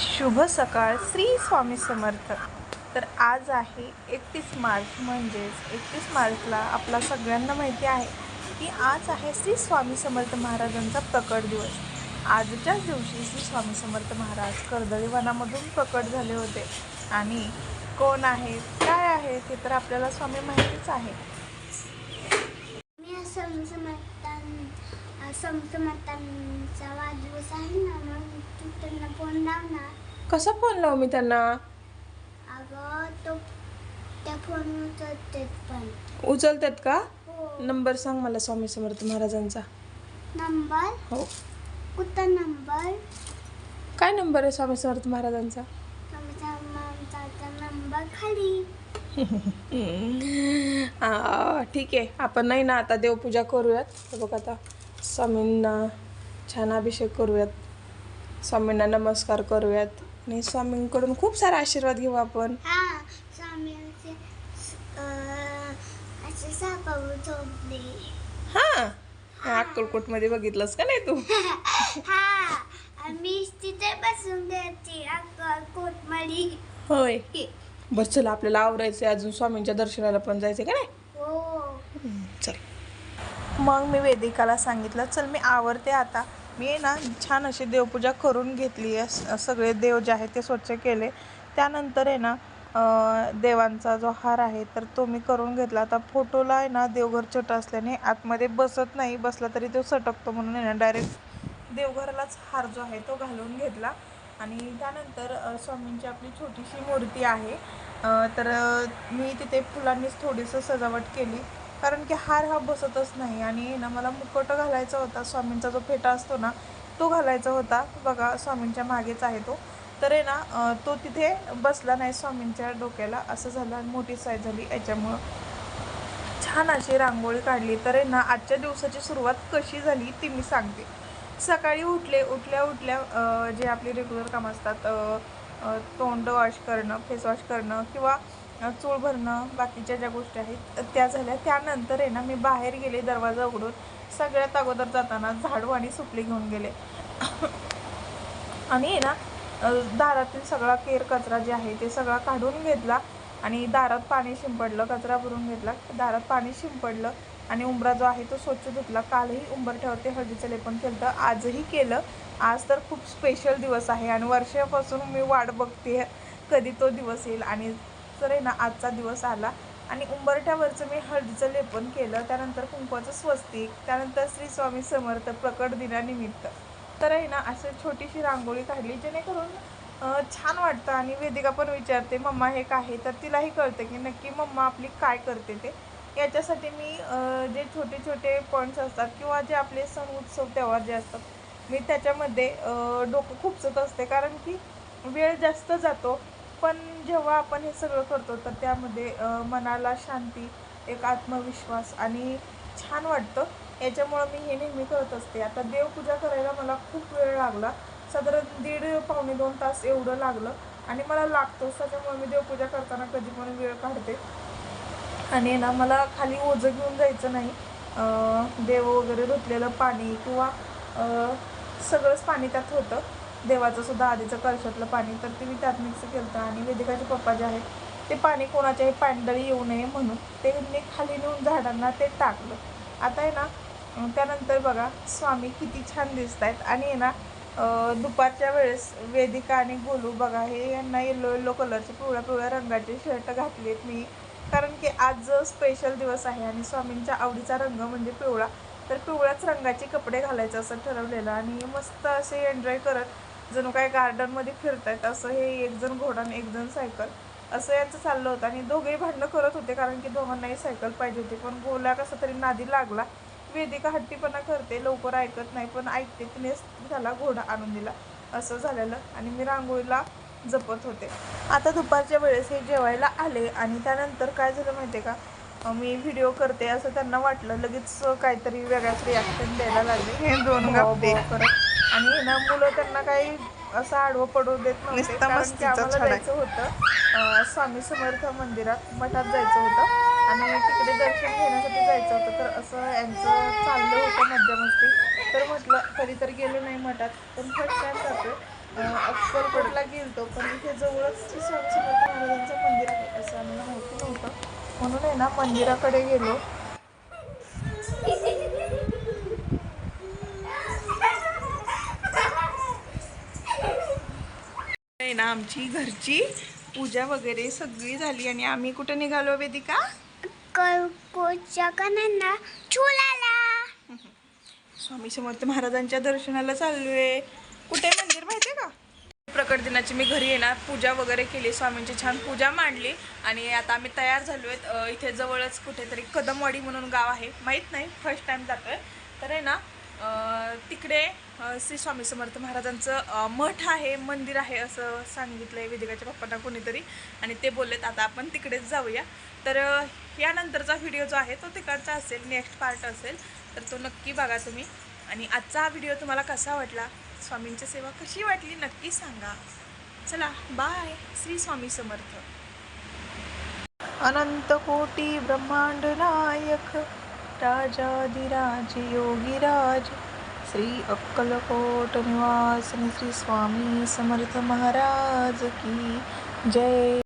शुभ सकाळ श्री स्वामी समर्थ. तर आज आहे एकतीस मार्च म्हणजेच एकतीस मार्चला आपला सगळ्यांना माहिती आहे की आज आहे श्री स्वामी समर्थ महाराजांचा प्रकट दिवस. आजच्याच दिवशी श्री स्वामी समर्थ महाराज कर्दळी वनामधून प्रकट झाले होते. आणि कोण आहेत काय आहे ते तर आपल्याला स्वामी माहितीच आहे मी समसमतां समसमतांचा वाढदिवस आहे ना मग तू त्यांना फोन लावणार. कसा फोन लावू मी त्यांना? अगं तो त्या फोन उचलते पण. उचलतात का? हो. नंबर सांग मला स्वामी समर्थ महाराजांचा. नंबर? हो. कुठला नंबर? काय नंबर आहे स्वामी समर्थ महाराजांचा? समसमतांचा नंबर खाली. आ, ठीक आहे. आपण नाही ना आता देवपूजा करूयात. हे बघ आता. स्वामींना छान अभिषेक करूयात. स्वामींना नमस्कार करूयात. आणि स्वामींकडून खूप सारा आशीर्वाद घेऊ आपण. हा स्वामींचे अं, असे सापावर झोपले. हां अक्कलकोटमध्ये बघितलंस का नाही तू? हा मी तिथे बसून घ्यायची अक्कल कोटमळी होय. बरं चला आपल्याला आवरायचं अजून स्वामींच्या दर्शनाला पण जायचं का नाही? हो. चल. मग मी वेदिकाला सांगितलं चल मी आवरते आता. मी आहे ना छान अशी देवपूजा करून घेतली आहे. सगळे देव जे आहेत ते स्वच्छ केले. त्यानंतर आहे ना देवांचा जो हार आहे तर तो मी करून घेतला. आता फोटोला आहे ना देवघर छोटं असल्याने आतमध्ये बसत नाही. बसला तरी तो सटकतो म्हणून आहे ना डायरेक्ट देवघरालाच हार जो आहे तो घालून घेतला. आणि त्यानंतर स्वामींची आपली छोटीशी मूर्ती आहे. तर मी तिथे फुलांनीच थोडीसं सजावट केली. कारण की हार हा बसतच नाही. आणि ना मला मुकुट घालायचा होता. स्वामींचा जो फेटा असतो ना तो घालायचा होता. बघा स्वामींच्या मागेच आहे तो. तर आहे ना तो तिथे बसला नाही स्वामींच्या डोक्याला. असं झालं आणि मोठी साईज झाली. याच्यामुळं छान अशी रांगोळी काढली. तर आहे ना आजच्या दिवसाची सुरुवात कशी झाली ती मी सांगते. सकाळी उठले उठल्या उठल्या जे आपले रेग्युलर काम असतात तोंड वॉश करणं फेस वॉश करणं किंवा चूळ भरणं बाकीच्या ज्या गोष्टी आहेत त्या झाल्या. त्यानंतर आहे ना मी बाहेर गेले दरवाजा उघडून. सगळ्यात अगोदर जाताना झाडू आणि सुपली घेऊन गेले. आणि आहे ना दारातील सगळा केर कचरा जे आहे ते सगळा काढून घेतला. आणि दारात पाणी शिंपडलं कचरा भरून घेतला. दारात पाणी शिंपडलं आणि उंबरा जो आहे तो स्वच्छ धुतला. कालही उंबरठ्यावरती हळदीचं लेपन केलं तर आजही केलं. आज तर खूप स्पेशल दिवस आहे. आणि वर्षापासून मी वाट बघते कधी तो दिवस येईल. आणि तर आहे ना आजचा दिवस आला. आणि उंबरठ्यावरचं मी हळदीचं लेपन केलं. त्यानंतर कुंकवाचं स्वस्तिक त्यानंतर श्री स्वामी समर्थ प्रकट दिनानिमित्त. तर आहे ना असं छोटीशी रांगोळी काढली जेणेकरून छान वाटतं आणि वेदिका पण विचारते मम्मा हे काय आहे? तर तिलाही कळतं की नक्की मम्मा आपली काय करते ते. याच्यासाठी मी जे छोटे छोटे पॉईंट्स असतात किंवा जे आपले सण उत्सव त्योहार जे असतात मी त्याच्यामध्ये डोकं खुपसत असते. कारण की वेळ जास्त जातो पण जेव्हा आपण हे सगळं करतो तर त्यामध्ये मनाला शांती एक आत्मविश्वास आणि छान वाटतं. याच्यामुळं मी हे नेहमी करत असते. आता देवपूजा करायला मला खूप वेळ लागला. साधारण दीड पावणे दोन तास एवढं लागलं आणि मला लागतोच. त्याच्यामुळे मी देवपूजा करताना कधी पण वेळ काढते. आणि ना मला खाली ओझं घेऊन जायचं नाही. देव वगैरे धुतलेलं पाणी किंवा सगळंच पाणी त्यात होतं. देवाचं सुद्धा आधीचं कलशातलं पाणी तर ते मी त्यात मिक्स केलं आणि वेदिकाचे पप्पा जे आहेत ते पाणी कोणाच्याही पांढरी येऊ नये म्हणून ते मी खाली नेऊन झाडांना ते टाकलं. आता आहे ना त्यानंतर बघा स्वामी किती छान दिसत आहेत आणि आहे ना दुपारच्या वेळेस वेदिका आणि गोलू बघा हे यांना येलो येलो कलरचे पिवळ्या पिवळ्या रंगाचे शर्ट घातलेत मी. कारण की आज स्पेशल दिवस आहे आणि स्वामींच्या आवडीचा रंग म्हणजे पिवळा. तर पिवळ्याच रंगाचे कपडे घालायचं असं ठरवलेलं आणि मस्त असे एन्जॉय करत जणू काय गार्डनमध्ये फिरतायत असं हे एक जण घोडा आणि एक जण सायकल असं यांचं चाललं होतं आणि दोघेही भांडणं करत होते कारण की दोघांनाही सायकल पाहिजे होती. पण गोला कसा तरी नादी लागला. वेदिका हट्टीपणा करते लवकर ऐकत नाही पण ऐकते तिनेच त्याला घोडा आणून दिला. असं झालेलं आणि मी रांगोळीला जपत होते. आता दुपारच्या वेळेस हे जेवायला आले आणि त्यानंतर काय झालं माहिती आहे का मी व्हिडिओ करते असं त्यांना वाटलं. लगेच काहीतरी वेगळाच रिॲक्शन द्यायला लागले. हे दोन गप्पे. करत आणि ना मुलं त्यांना काही असं आडवं पडू देत नव्हते. कारण की आम्हाला जायचं होतं. स्वामी समर्थ मंदिरात मठात जायचं होतं. आणि तिकडे दर्शन घेण्यासाठी जायचं होतं. तर असं यांचं चाललं होतं मज्जा मस्ती तर म्हटलं कधीतरी गेलो नाही मठात. पण फर्स्ट टाइम जातोय. अं, अक्कलकोटला गेलतो. पण इथे जवळच स्वामी समर्थ महाराजांचं मंदिर आहे असं आम्हाला माहिती नव्हतं. म्हणून आहे ना मंदिराकडे गेलो. आहे ना आमची घरची. पूजा वगैरे सगळी झाली आणि आम्ही कुठे निघालो वेदिका? स्वामी समर्थ महाराजांच्या दर्शनाला चाललोय. कुठे मंदिर माहितीये का? प्रकट दिनाची मी घरी येणार. पूजा वगैरे केली. स्वामींची छान पूजा मांडली. आणि आता आम्ही तयार झालो आहेत इथे जवळच कुठेतरी कदमवाडी म्हणून गाव आहे. माहीत नाही. फर्स्ट टाइम जातोय. तर आहे ना तिकडे श्री स्वामी समर्थ महाराजांचं मठ आहे मंदिर आहे असं सांगितलंय वेदिकाच्या पप्पांना कोणीतरी. आणि ते बोललेत आता आपण तिकडेच जाऊया. तर यानंतरचा व्हिडिओ जो आहे तो तिकडचा असेल नेक्स्ट पार्ट असेल. तर तो नक्की बघा तुम्ही. आणि आजचा हा व्हिडिओ तुम्हाला कसा वाटला? स्वामींची सेवा कशी वाटली? नक्की सांगा. चला बाय. श्री स्वामी समर्थ. अनंत कोटी ब्रह्मांड नायक राजाधिराज योगीराज श्री अक्कलकोट निवास श्री स्वामी समर्थ महाराज की जय।